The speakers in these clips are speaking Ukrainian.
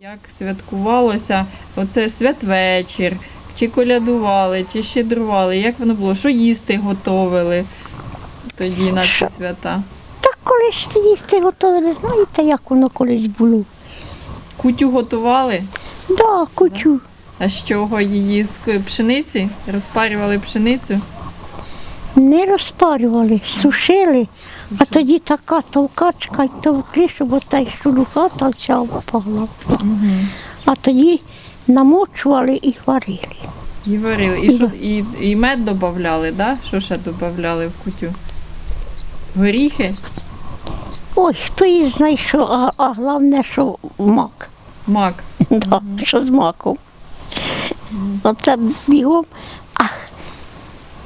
Як святкувалося оце святвечір, чи колядували, чи щедрували, як воно було, що їсти готовили тоді на ці свята? Так колись їсти готовили, знаєте, як воно колись було? Кутю готували, Да, кутю. а з чого її з пшениці? Розпарювали пшеницю? Не розпарювали, сушили, а тоді така толкачка й товкли, щоб ота й шелуха та вся впала. А тоді намочували і варили. І варили. І, що, і, і мед додавали, да? Що ще додавали в кутю? Горіхи, Ой, хто її знає, що, а, а головне, що мак. мак. Да, що з маком. Оце бігом.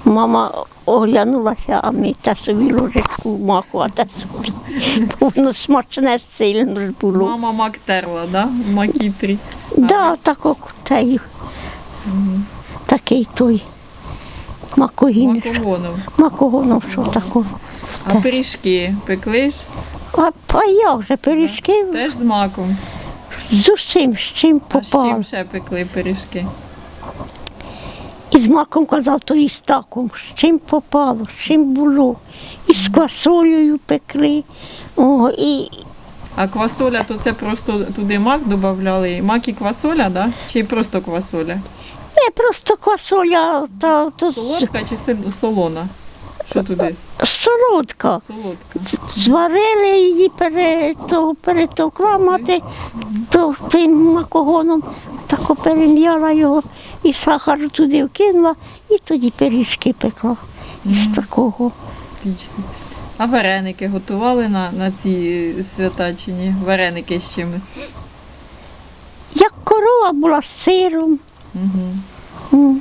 Мама оглянулася, а ми та собі ложечку маку, а та собі. Воно смачне сильно ж було. Мама мак терла, да? Макітрі. Да, тако кутею. Такий той. Макогін. Макогоном. Макогоном, що такого. А пиріжки пекли ж? А, а я вже пиріжки Теж з маком. з усім, з чим А з чим ще пекли пиріжки? І з маком казав, то і з таком, з чим попало, з чим було. І з квасолею пекли. О, і А квасоля, то це просто туди мак додавали? Мак і квасоля, да? Чи просто квасоля? не просто квасоля, та то Солодка чи солона? Що туди? солодка. Солодка. Зварили її, пере, перетовкла мати то, тим макогоном, тако перем'яла його і сахар туди вкинула, і тоді пиріжки пекла із такого. А вареники готували на, на ці свята чи ні? Вареники з чимось. Як корова була з сиром. Угу.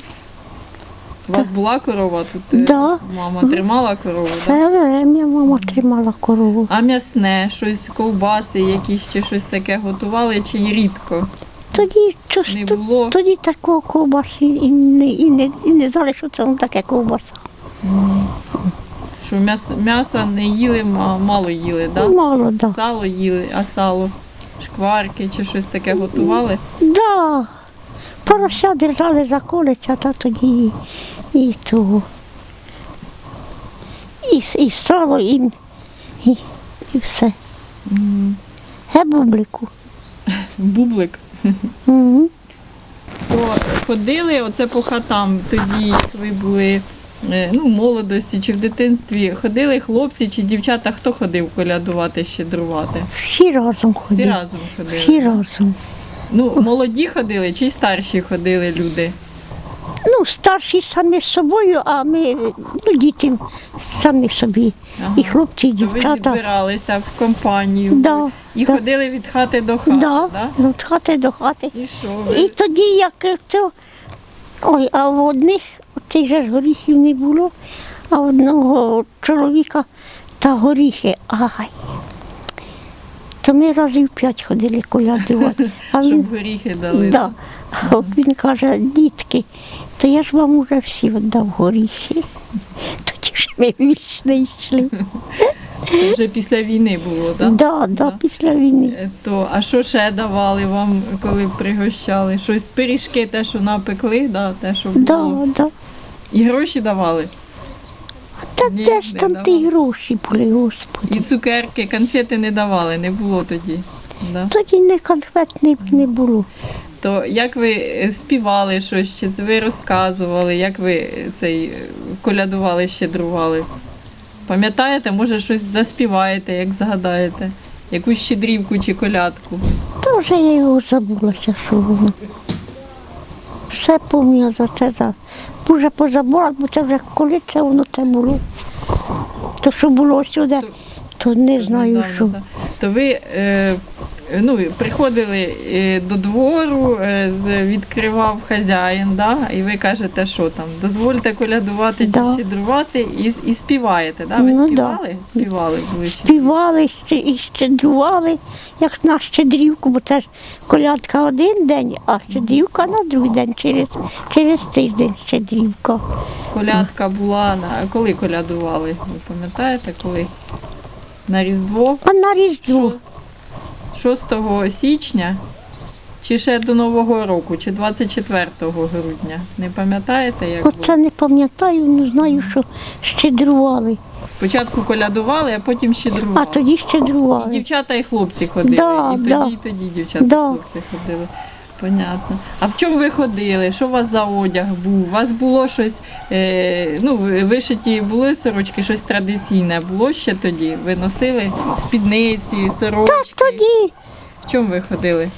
У вас була корова тут? е, Да. Мама тримала корову, так? Да? Все время мама тримала корову. А м'ясне, щось, ковбаси якісь чи щось таке готували, чи рідко? Тоді щось Не було? тоді такого ковбаси і не, і не, і не знали, що це воно таке ковбаса. Що м'яс, м'яса не їли, ма- мало їли, так? Да? Мало, да. Сало їли, а сало, шкварки чи щось таке готували. Да. Порося держали за колиця, та тоді і, і того. І, і сало, і, і, і все. Ге бублику. Бублик. То ходили оце по хатам тоді, ви були е, ну, в молодості чи в дитинстві. Ходили хлопці чи дівчата, хто ходив колядувати, щедрувати? Всі разом Всі разом ходили. Всі разом. Ну, молоді ходили чи й старші ходили люди? Ну, старші самі з собою, а ми, ну, діти самі собі. Ага. І хлопці, і То ви дівчата. в компанію Да, і да. ходили від хати до хати. Да, Да? ну, від хати до хати. І що І тоді, як це, ой, а в одних тих же ж горіхів не було, а в одного чоловіка та горіхи, ай. То ми разів п'ять ходили колядувати. А Щоб горіхи дали. да, а він каже, дітки, то я ж вам уже всі віддав горіхи. Тоді ж ми вічно йшли. Це вже після війни було, так? Да, да, після війни. Е, То, а що ще давали вам, коли пригощали? Щось пиріжки, те, що напекли, да, те, що було. Да, да. І гроші давали. Та Ні, де ж не там ті давали. гроші були, господи. І цукерки, конфети не давали, не було тоді. Да. Тоді не конфет не, не було. То як ви е, співали щось, чи ви розказували, як ви е, цей е, колядували, щедрували? Пам'ятаєте, може щось заспіваєте, як згадаєте? Якусь щедрівку чи колядку? Та вже я його забулася, що воно. Все помню за це. За... Дуже позабула, бо це вже коли це воно те було. То, що було сюди, то не знаю, що. То ви е, ну, приходили е, до двору, е, відкривав хазяїн, да? і ви кажете, що там, дозвольте колядувати Да. чи щедрувати, і, і співаєте. Да? Ви Ну, да. співали? Співали були ще. Співали ще і щедрували, як на щедрівку, бо це ж колядка один день, а щедрівка на другий день, через, через тиждень щедрівка. Колядка була на коли колядували? Ви пам'ятаєте, коли? На Різдво? А на Різдво. Що? 6 січня Чи ще до Нового року, чи 24 грудня? Не пам'ятаєте, як Оце було? не пам'ятаю, не знаю, що щедрували. Спочатку колядували, а потім щедрували. А тоді І щедрували. дівчата і хлопці ходили. Да, і тоді, да. і тоді дівчата Да. і хлопці ходили. Понятно. А в чому ви ходили? Що у вас за одяг був? У вас було щось, е, ну, вишиті були сорочки, щось традиційне було ще тоді? Ви носили спідниці, сорочки? Тоді, В чому ви ходили?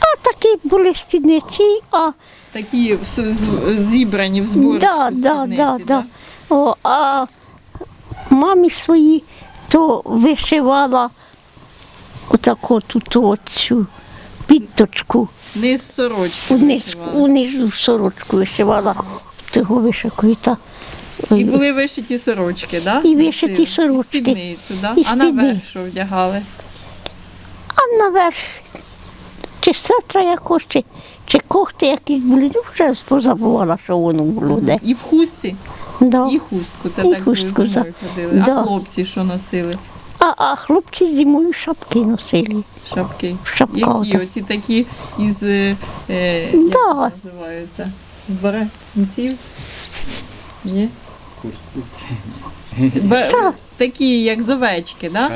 а такі були спідниці, а Такі в с- з- зібрані в зборі да, да, да, да. О, а мамі свої то вишивала отаку тут оцю підточку. Низ сорочки Униз, унизу сорочку вишивала того вишикою. Та, І були вишиті сорочки, да? І вишиті сорочки. І спідницю, да? І А наверх що вдягали? А наверх чи сетра якось, чи, чи кохти якісь були, ну вже позабувала, що воно було де. І в хусті? Да. І хустку, це І так хустку, зимою ходили. Да. А хлопці що носили? А, а хлопці зимою шапки носили. Шапки. Шапка Які? Оці такі із е, е, Да. називаються? З баранців? Ні? Бе- Так. Такі, як з овечки, да?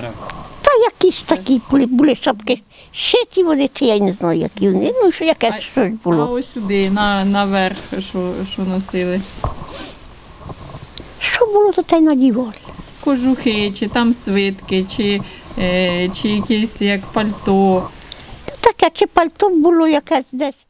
Та якісь такі були, були шапки. Шиті вони, чи я не знаю, які вони. Ну, що яке А- щось А ось сюди, на, наверх, що, що носили? Що було, то та й надівали. Кожухи, чи там свитки, чи, е, чи якісь як пальто. Таке, чи пальто було якесь десь.